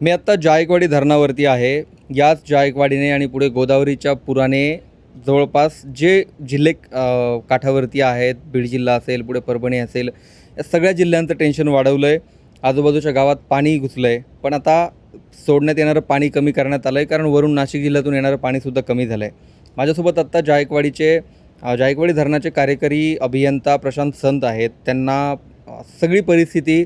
मी आत्ता जायकवाडी धरणावरती आहे. याच जायकवाडीने आणि पुढे गोदावरीच्या पुराने जवळपास जे जिल्हे काठावरती आहेत बीड जिल्हा असेल पुढे परभणी असेल या सगळ्या जिल्ह्यांचं टेन्शन वाढवलं आहे आजूबाजूच्या गावात पाणी घुसलं आहे पण आता सोडण्यात येणारं पाणी कमी करण्यात आलं आहे कारण वरून नाशिक जिल्ह्यातून येणारं पाणीसुद्धा कमी झालं आहे माझ्यासोबत आत्ता जायकवाडीचे जायकवाडी धरणाचे कार्यकारी अभियंता प्रशांत संत आहेत. त्यांना सगळी परिस्थिती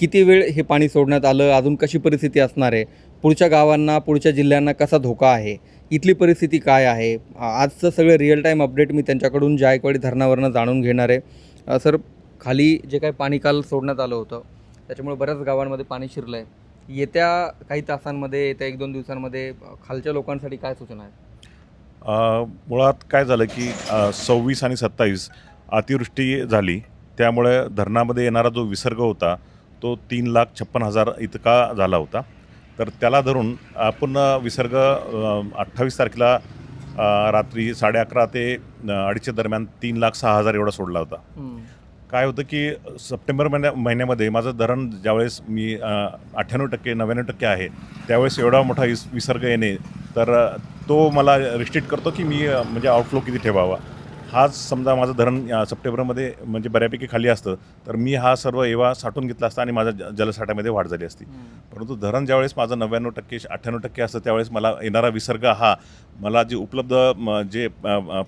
किती वेळ हे पाणी सोडण्यात आलं? अजून कशी परिस्थिती असणार आहे? पुढच्या गावांना पुढच्या जिल्ह्यांना कसा धोका आहे? इथली परिस्थिती काय आहे? आजचं सगळं रिअल टाईम अपडेट मी त्यांच्याकडून जायकवाडी धरणावरनं जाणून घेणार आहे. सर खाली जे काही पाणी काल सोडण्यात आलं होतं त्याच्यामुळे बऱ्याच गावांमध्ये पाणी शिरलं आहे येत्या काही तासांमध्ये येत्या एक दोन दिवसांमध्ये खालच्या लोकांसाठी काय सूचना आहेत? मुळात काय झालं की सव्वीस आणि सत्तावीस अतिवृष्टी झाली. त्यामुळे धरणामध्ये येणारा जो विसर्ग होता तो तीन लाख छप्पन हजार इतका झाला होता. तर त्याला धरून आपण विसर्ग अठ्ठावीस तारखेला रात्री साडे अकरा ते अ, अडीचच्या दरम्यान तीन लाख सहा हजार एवढा सोडला होता. काय होतं की सप्टेंबर महिन्या महिन्यामध्ये माझं धरण ज्यावेळेस मी अठ्ठ्याण्णव टक्के नव्याण्णव टक्के आहे त्यावेळेस एवढा मोठा विस विसर्ग येणे तर तो मला रिस्ट्रिक्ट करतो की मी म्हणजे आउटफ्लो किती ठेवावा. हाच समजा माझं धरण सप्टेंबरमध्ये म्हणजे बऱ्यापैकी खाली असतं तर मी हा सर्व एवा साठवून घेतला असता आणि माझ्या जलसाठ्यामध्ये वाढ झाली असती. परंतु धरण ज्यावेळेस माझं नव्याण्णव टक्के अठ्ठ्याण्णव टक्के असतं त्यावेळेस मला येणारा विसर्ग हा मला जे उपलब्ध जे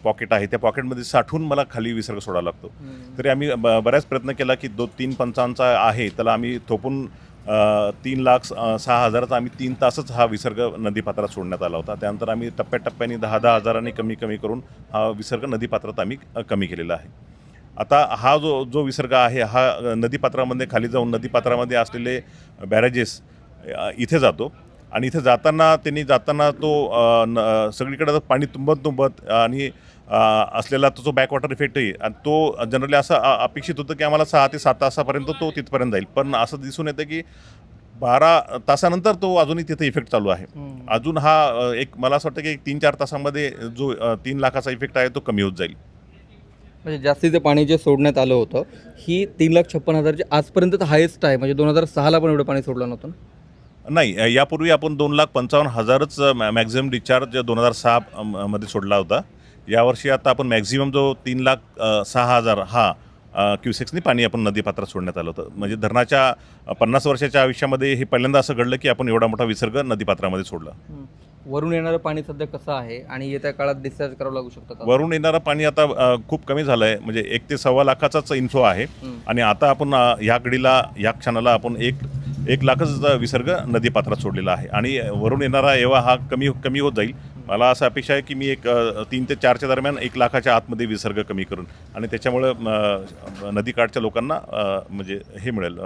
पॉकेट आहे त्या पॉकेटमध्ये साठवून मला खाली विसर्ग सोडावा लागतो. तरी आम्ही बऱ्याच प्रयत्न केला की दो तीन पंचांचा आहे त्याला आम्ही थोपून तीन लाख सहा हजाराचा आम्ही तीन तासच हा विसर्ग नदीपात्रात सोडण्यात आला होता. त्यानंतर आम्ही टप्प्याटप्प्याने दहा दहा हजारांनी कमी कमी करून हा विसर्ग नदीपात्रात आम्ही कमी केलेला आहे. आता हा जो जो विसर्ग आहे हा नदीपात्रामध्ये खाली जाऊन नदीपात्रामध्ये असलेले बॅरेजेस इथे जातो. आणि इथे जाताना त्यांनी जाताना तो न- सगळीकडे पाणी तुंबत तुंबत आणि असलेला तो जो बॅकवॉटर इफेक्ट आहे आणि तो जनरली असं अपेक्षित होतं की आम्हाला सहा ते सात तासापर्यंत तो तिथपर्यंत जाईल. पण असं दिसून येतं की बारा तासानंतर तो अजूनही तिथे इफेक्ट चालू आहे. अजून हा एक मला असं वाटतं की एक तीन चार तासामध्ये जो तीन लाखाचा इफेक्ट आहे तो कमी होत जाईल. म्हणजे जास्तीचं पाणी जे सोडण्यात आलं होतं ही तीन लाख छप्पन हजारची आजपर्यंत तर हायेस्ट आहे. म्हणजे दोन हजार सहाला पण एवढं पाणी सोडलं नव्हतं ना? नाही यापूर्वी आपण दोन लाख पंचावन्न हजारच मॅक्झिमम डिस्चार्ज दोन हजार सहा मध्ये सोडला होता. यावर्षी आता आपण मॅक्झिमम जो तीन लाख सहा हजार हा क्युसेक्सनी पाणी आपण नदीपात्रात सोडण्यात आलं होतं. म्हणजे धरणाच्या पन्नास वर्षाच्या आयुष्यामध्ये हे पहिल्यांदा असं घडलं की आपण एवढा मोठा विसर्ग नदीपात्रामध्ये सोडला. वरून येणारं पाणी सध्या कसं आहे आणि येत्या काळात डिस्चार्ज करावं लागू शकतं वरून येणारं पाणी आता खूप कमी झालं आहे म्हणजे एक ते सव्वा लाखाचाच इन्फ्लो आहे. आणि आता आपण ह्या घडीला या क्षणाला आपण एक एक लाखच विसर्ग नदीपात्रात सोडलेला आहे. आणि वरून येणारा एव्हा हा कमी कमी होत जाईल. मला असं अपेक्षा आहे की मी एक तीन ते चारच्या दरम्यान एक लाखाच्या आतमध्ये विसर्ग कमी करून आणि त्याच्यामुळं नदीकाठच्या लोकांना म्हणजे हे मिळेल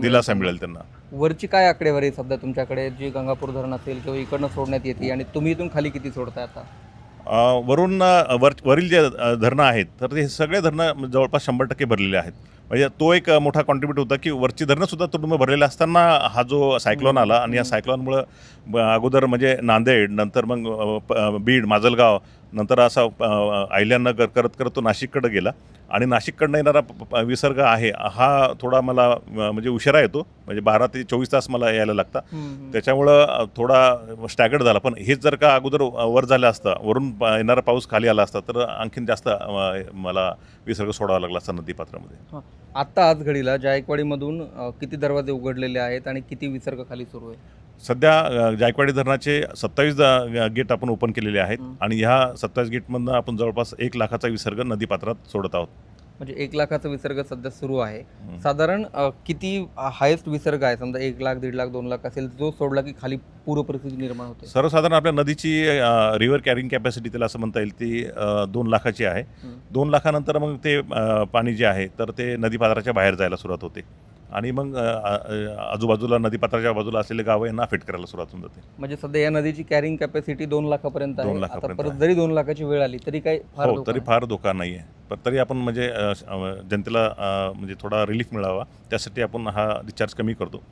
दिलासा मिळेल. त्यांना. वरची काय आकडेवारी आहे सध्या तुमच्याकडे? जी गंगापूर धरण असेल किंवा इकडनं सोडण्यात येते आणि तुम्ही इथून खाली किती सोडताय आता? वरून वर वरील जे धरणं आहेत तर ते सगळे धरणं जवळपास शंभर टक्के भरलेले आहेत. म्हणजे तो एक मोठा कॉन्ट्रीब्यूट होता की वरची धरणंसुद्धा तुडुंब भरलेले असताना हा जो सायक्लॉन आला आणि या सायक्लॉनमुळं अगोदर म्हणजे नांदेड नंतर मग बीड माजलगाव नंतर असा अ, अहिल्यानगर करत करत तो नाशिककडे गेला. आणि नाशिककडनं येणारा विसर्ग आहे हा थोडा मला म्हणजे उशिरा येतो. म्हणजे बारा ते चोवीस तास मला यायला लागतात. त्याच्यामुळं थोडा स्टॅगर्ड झाला. पण हेच जर का अगोदर वर झालं असतं वरून येणारा पाऊस खाली आला असता तर आणखीन जास्त मला विसर्ग सोडावा लागला असता नदीपात्रामध्ये आत्ता आज घडीला जायकवाडीमधून किती दरवाजे उघडलेले आहेत आणि किती विसर्ग खाली सुरू आहे? सध्या जायकवाडी धरणाचे सत्तावीस गेट आपण ओपन केलेले आहेत. आणि ह्या सत्तावीस गेटमधनं आपण जवळपास एक लाखाचा विसर्ग नदीपात्रात सोडत आहोत म्हणजे एक लाखाचा विसर्ग सध्या सुरू आहे. साधारण किती हायेस्ट विसर्ग आहे समजा एक लाख दीड लाख दोन लाख असेल जो सोडला की खाली पूर परिस्थिती निर्माण होते सर्वसाधारण आपल्या नदीची रिव्हर कॅरिंग कॅपॅसिटी त्याला असं म्हणता येईल ती दोन लाखाची आहे. दोन लाखानंतर मग ते पाणी जे आहे तर ते नदीपात्राच्या बाहेर जायला सुरुवात होते आणि मग आजूबाजूला नदीपात्राच्या बाजूला असलेले गावं यांना अफेक्ट करायला सुरुवात होऊन जाते म्हणजे सध्या या नदीची कॅरिंग कॅपॅसिटी दोन लाखापर्यंत दोन लाखापर्यंत परत. जरी दोन लाखाची वेळ आली तरी काही फार हो तरी. फार धोका नाही आहे तरी आपण म्हणजे जनतेला म्हणजे थोडा रिलीफ मिळावा. त्यासाठी आपण हा रिचार्ज कमी करतो.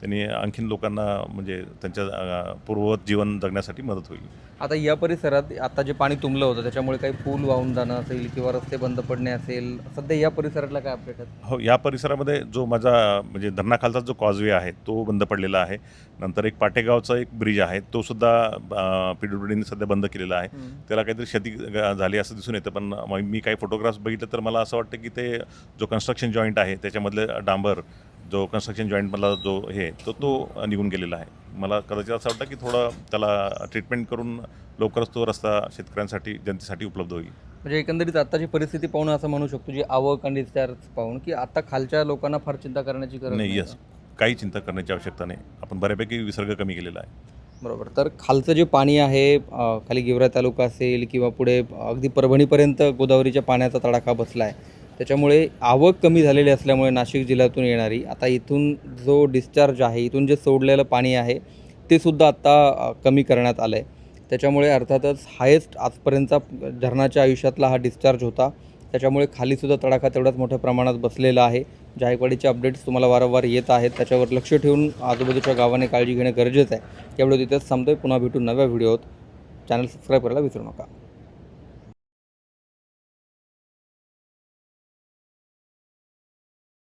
त्यांनी आणखीन लोकांना म्हणजे त्यांच्या पूर्ववत जीवन जगण्यासाठी मदत होईल. आता या परिसरात आता जे पाणी तुंबलं होतं त्याच्यामुळे काही पूल वाहून जाणं असेल किंवा रस्ते बंद पडणे असेल सध्या या परिसरातला काय अपडेट आहे हो या परिसरामध्ये जो माझा म्हणजे धरणाखालचा जो कॉजवे आहे तो बंद पडलेला आहे. नंतर एक पाटेगावचा एक ब्रिज आहे तो सुद्धा पी डब्ल्यू डीने सध्या बंद केलेला आहे. त्याला काहीतरी क्षती झाली असं दिसून येतं पण म- काही फोटोग्राफ्स बघितले तर मला असं वाटतं की ते जो कन्स्ट्रक्शन जॉईंट आहे त्याच्यामधले डांबर जो कन्स्ट्रक्शन जॉईंटमधला जो हे तो तो निघून गेलेला आहे. मला कदाचित असं वाटतं की थोडं त्याला ट्रीटमेंट करून लवकरच तो रस्ता शेतकऱ्यांसाठी जनतेसाठी उपलब्ध होईल. म्हणजे एकंदरीत आताची परिस्थिती पाहून असं म्हणू शकतो जी आवक आणि डिस्चार्ज पाहून की आता खालच्या लोकांना फार चिंता करण्याची गरज नाही नाही यस काही चिंता करण्याची आवश्यकता नाही. आपण बऱ्यापैकी विसर्ग कमी केलेला आहे. बरोबर. तर खालचं जे पाणी आहे अ, खाली गेवरा तालुका असेल किंवा पुढे अगदी परभणीपर्यंत गोदावरीच्या पाण्याचा तडाखा बसला आहे त्याच्यामुळे आवक कमी झालेली असल्यामुळे नाशिक जिल्ह्यातून येणारी आता इथून जो डिस्चार्ज आहे इथून जे सोडलेलं पाणी आहे ते सुद्धा आत्ता अ, कमी करण्यात आलं आहे त्याच्यामुळे अर्थातच हायेस्ट आजपर्यंतचा धरणाच्या आयुष्यातला हा डिस्चार्ज होता. त्याच्यामुळे खालीसुद्धा तडाखा तेवढ्याच मोठ्या प्रमाणात बसलेला आहे. जायकवाडीचे अपडेट्स तुम्हाला वारंवार येत आहेत त्याच्यावर लक्ष ठेवून आजूबाजूच्या गावाने काळजी घेणं गरजेचं आहे. त्यामुळे तिथेच थांबतोय. पुन्हा भेटून नव्या व्हिडिओत चॅनल सबस्क्राईब करायला विसरू नका.